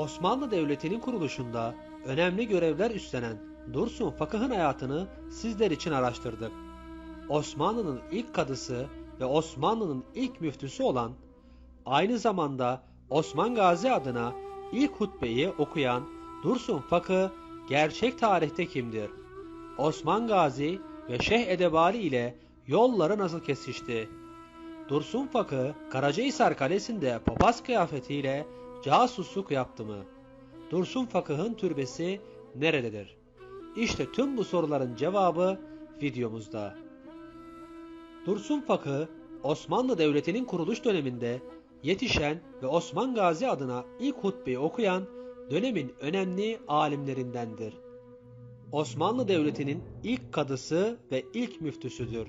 Osmanlı Devleti'nin kuruluşunda önemli görevler üstlenen Dursun Fakıh'ın hayatını sizler için araştırdık. Osmanlı'nın ilk kadısı ve Osmanlı'nın ilk müftüsü olan, aynı zamanda Osman Gazi adına ilk hutbeyi okuyan Dursun Fakı gerçek tarihte kimdir? Osman Gazi ve Şeyh Edebali ile yolları nasıl kesişti? Dursun Fakı Karacahisar Kalesi'nde papaz kıyafetiyle casusluk yaptı mı? Dursun Fakıh'ın türbesi nerededir? İşte tüm bu soruların cevabı videomuzda. Dursun Fakı, Osmanlı Devleti'nin kuruluş döneminde yetişen ve Osman Gazi adına ilk hutbeyi okuyan dönemin önemli alimlerindendir. Osmanlı Devleti'nin ilk kadısı ve ilk müftüsüdür.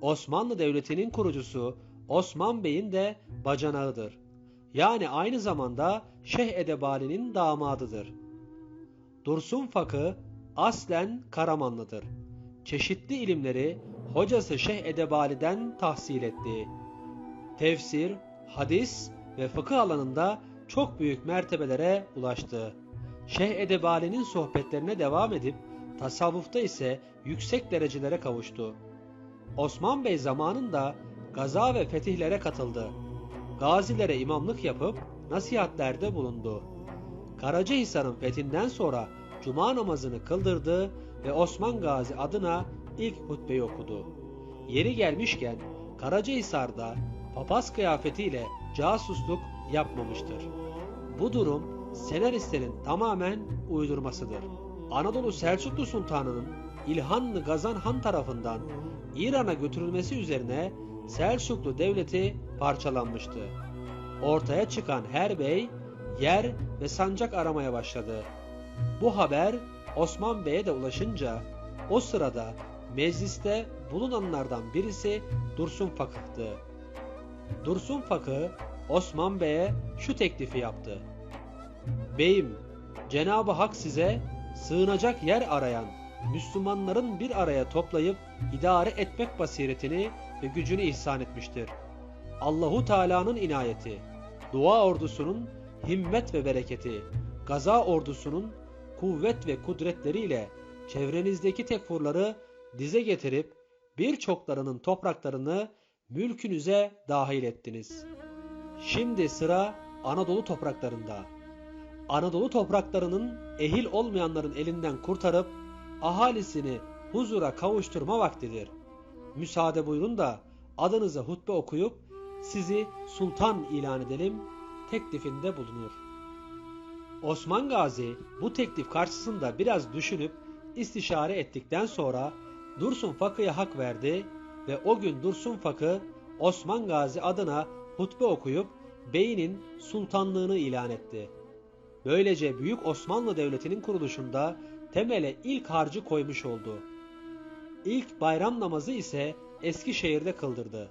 Osmanlı Devleti'nin kurucusu Osman Bey'in de bacanağıdır. Yani aynı zamanda Şeyh Edebali'nin damadıdır. Dursun Fakı aslen Karamanlıdır. Çeşitli ilimleri hocası Şeyh Edebali'den tahsil etti. Tefsir, hadis ve fıkıh alanında çok büyük mertebelere ulaştı. Şeyh Edebali'nin sohbetlerine devam edip tasavvufta ise yüksek derecelere kavuştu. Osman Bey zamanında gaza ve fetihlere katıldı. Gazilere imamlık yapıp nasihatlerde bulundu. Karacahisar'ın fethinden sonra cuma namazını kıldırdı ve Osman Gazi adına ilk hutbeyi okudu. Yeri gelmişken Karacahisar'da papaz kıyafetiyle casusluk yapmamıştır. Bu durum senaristlerin tamamen uydurmasıdır. Anadolu Selçuklu Sultanı'nın İlhanlı Gazan Han tarafından İran'a götürülmesi üzerine Selçuklu devleti parçalanmıştı. Ortaya çıkan her bey yer ve sancak aramaya başladı. Bu haber Osman Bey'e de ulaşınca o sırada mecliste bulunanlardan birisi Dursun Fakıh'tı. Dursun Fakı Osman Bey'e şu teklifi yaptı. Beyim, Cenab-ı Hak size sığınacak yer arayan Müslümanların bir araya toplayıp idare etmek basiretini ve gücünü ihsan etmiştir. Allahu Teala'nın inayeti, dua ordusunun himmet ve bereketi, gaza ordusunun kuvvet ve kudretleriyle çevrenizdeki tekfurları dize getirip birçoklarının topraklarını mülkünüze dahil ettiniz. Şimdi sıra Anadolu topraklarında. Anadolu topraklarının ehil olmayanların elinden kurtarıp ahalisini huzura kavuşturma vaktidir. Müsaade buyurun da adınıza hutbe okuyup sizi sultan ilan edelim teklifinde bulunur. Osman Gazi bu teklif karşısında biraz düşünüp istişare ettikten sonra Dursun Fakı'ya hak verdi ve o gün Dursun Fakı Osman Gazi adına hutbe okuyup beyinin sultanlığını ilan etti. Böylece Büyük Osmanlı Devleti'nin kuruluşunda temele ilk harcı koymuş oldu. İlk bayram namazı ise Eskişehir'de kıldırdı.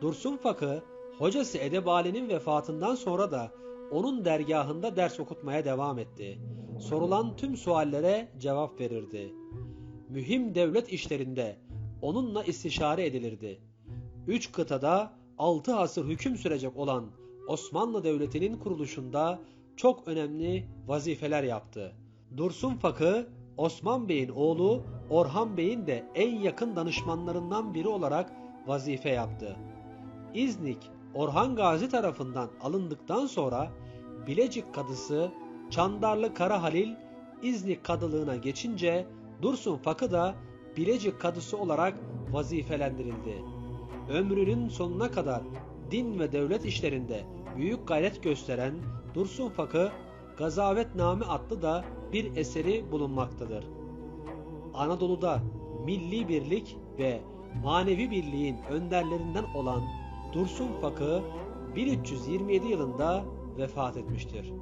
Dursun Fakı, hocası Edebali'nin vefatından sonra da onun dergahında ders okutmaya devam etti. Sorulan tüm suallere cevap verirdi. Mühim devlet işlerinde onunla istişare edilirdi. Üç kıtada altı asır hüküm sürecek olan Osmanlı Devleti'nin kuruluşunda çok önemli vazifeler yaptı. Dursun Fakı, Osman Bey'in oğlu Orhan Bey'in de en yakın danışmanlarından biri olarak vazife yaptı. İznik, Orhan Gazi tarafından alındıktan sonra Bilecik kadısı Çandarlı Kara Halil İznik kadılığına geçince Dursun Fakı da Bilecik kadısı olarak vazifelendirildi. Ömrünün sonuna kadar din ve devlet işlerinde büyük gayret gösteren Dursun Fakı Gazavetname adlı da bir eseri bulunmaktadır. Anadolu'da milli birlik ve manevi birliğin önderlerinden olan Dursun Fakı 1327 yılında vefat etmiştir.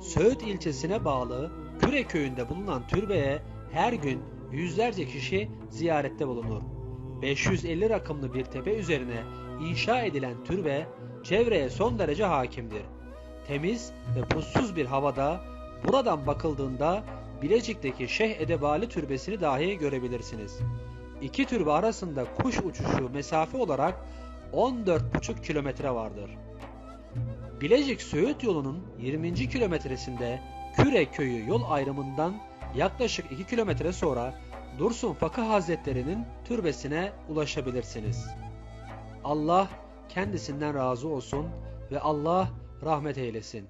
Söğüt ilçesine bağlı Küre köyünde bulunan türbeye her gün yüzlerce kişi ziyarette bulunur. 550 rakımlı bir tepe üzerine inşa edilen türbe çevreye son derece hakimdir. Temiz ve pussuz bir havada buradan bakıldığında Bilecik'teki Şeyh Edebali türbesini dahi görebilirsiniz. İki türbe arasında kuş uçuşu mesafe olarak 14,5 kilometre vardır. Bilecik Söğüt yolunun 20. kilometresinde Küre köyü yol ayrımından yaklaşık 2 kilometre sonra Dursun Fakih Hazretleri'nin türbesine ulaşabilirsiniz. Allah kendisinden razı olsun ve Allah rahmet eylesin.